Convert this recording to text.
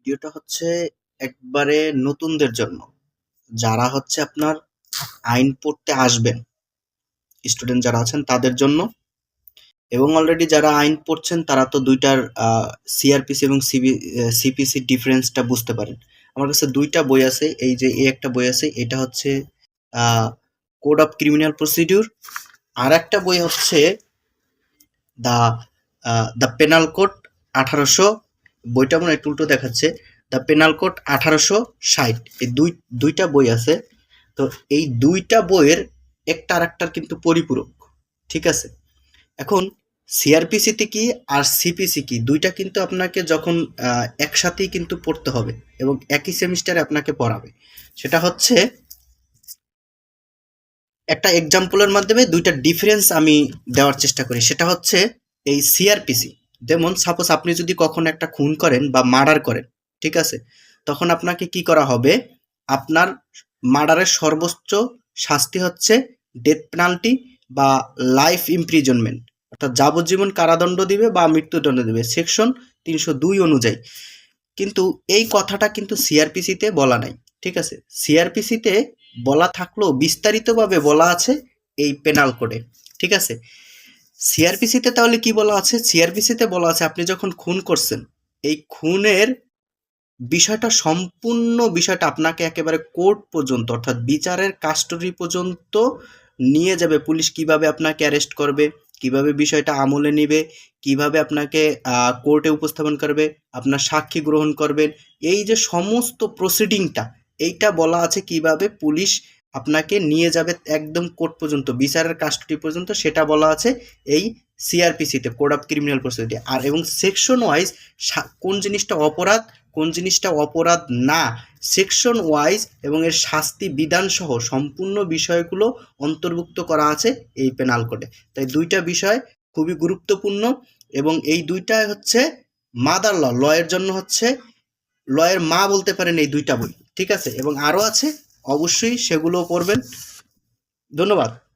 ভিডিওটা হচ্ছে একবারে নতুনদের জন্য। যারা হচ্ছে আপনার আইন পড়তে আসবেন স্টুডেন্ট যারা আছেন তাদের জন্য। এবং অলরেডি যারা আইন পড়ছেন, তারা তো দুইটার সিআরপিসি এবং সিপিসি ডিফারেন্সটা বুঝতে পারেন। আমার কাছে দুইটা বই আছে, এই যে এই একটা বই আছে, এটা হচ্ছে কোড অফ ক্রিমিনাল প্রসিডিউর আর একটা বই হচ্ছে দ্য দ্য পেনাল কোড আঠারোশো বইটা মনে হয় উল্টো দেখাচ্ছে। দ্য পেনাল কোড আঠারোশো ষাট। এই দুই, দুইটা বই আছে। তো এই দুইটা বইয়ের একটা আর একটার কিন্তু পরিপূরক। ঠিক আছে? এখন সিআরপিসিতে কি আর সিপিসি কি? দুইটা কিন্তু আপনাকে যখন একসাথেই কিন্তু পড়তে হবে এবং একই সেমিস্টারে আপনাকে পড়াবে। সেটা হচ্ছে একটা এক্সাম্পলের মাধ্যমে দুইটা ডিফারেন্স আমি দেওয়ার চেষ্টা করি। সেটা হচ্ছে এই সিআরপিসি। যেমন সাপোজ আপনি যদি কখনো একটা খুন করেন বা মার্ডার করেন, ঠিক আছে? তখন আপনাকে কি করা হবে? আপনার মার্ডারের সর্বোচ্চ শাস্তি হচ্ছে ডেথ পেনাল্টি বা লাইফ ইমপ্রিজনমেন্ট অর্থাৎ যাবজ্জীবন কারাদণ্ড দিবে বা মৃত্যুদণ্ড দিবে সেকশন তিনশো দুই অনুযায়ী। কিন্তু এই কথাটা কিন্তু সিআরপিসিতে বলা নাই, ঠিক আছে? সিআরপিসিতে বলা থাকলেও বিস্তারিতভাবে বলা আছে এই পেনাল কোডে ঠিক আছে? সিআরপিসিতে তাহলে কি বলা আছে? সিআরপিসিতে বলা আছে, আপনি যখন খুন করছেন, এই খুনের বিষয়টা, সম্পূর্ণ বিষয়টা আপনাকে একেবারে কোর্ট পর্যন্ত, অর্থাৎ বিচারের কাস্টডি পর্যন্ত নিয়ে যাবে। পুলিশ কীভাবে আপনাকে অ্যারেস্ট করবে, কীভাবে বিষয়টা আমলে নেবে, কীভাবে আপনাকে কোর্টে উপস্থাপন করবে, আপনার সাক্ষী গ্রহণ করবেন, এই যে সমস্ত প্রসিডিংটা এইটা বলা আছে কীভাবে পুলিশ আপনাকে নিয়ে যাবে একদম কোর্ট পর্যন্ত, বিচারের কাস্টডি পর্যন্ত, সেটা বলা আছে এই সিআরপিসিতে কোড অফ ক্রিমিনাল প্রসিডিং আর এবং সেকশন ওয়াইজ কোন জিনিসটা অপরাধ, কোন জিনিসটা অপরাধ না সেকশন ওয়াইজ এবং এর শাস্তি বিধান সহ সম্পূর্ণ বিষয়গুলো অন্তর্ভুক্ত করা আছে এই পেনাল কোডে তাই দুইটা বিষয় খুবই গুরুত্বপূর্ণ এবং এই দুইটা হচ্ছে মাদার ল লয়ের জন্য হচ্ছে লয়ের মা বলতে পারেন এই দুইটা বই, ঠিক আছে? এবং আরও আছে অবশ্যই সেগুলো করবেন। ধন্যবাদ।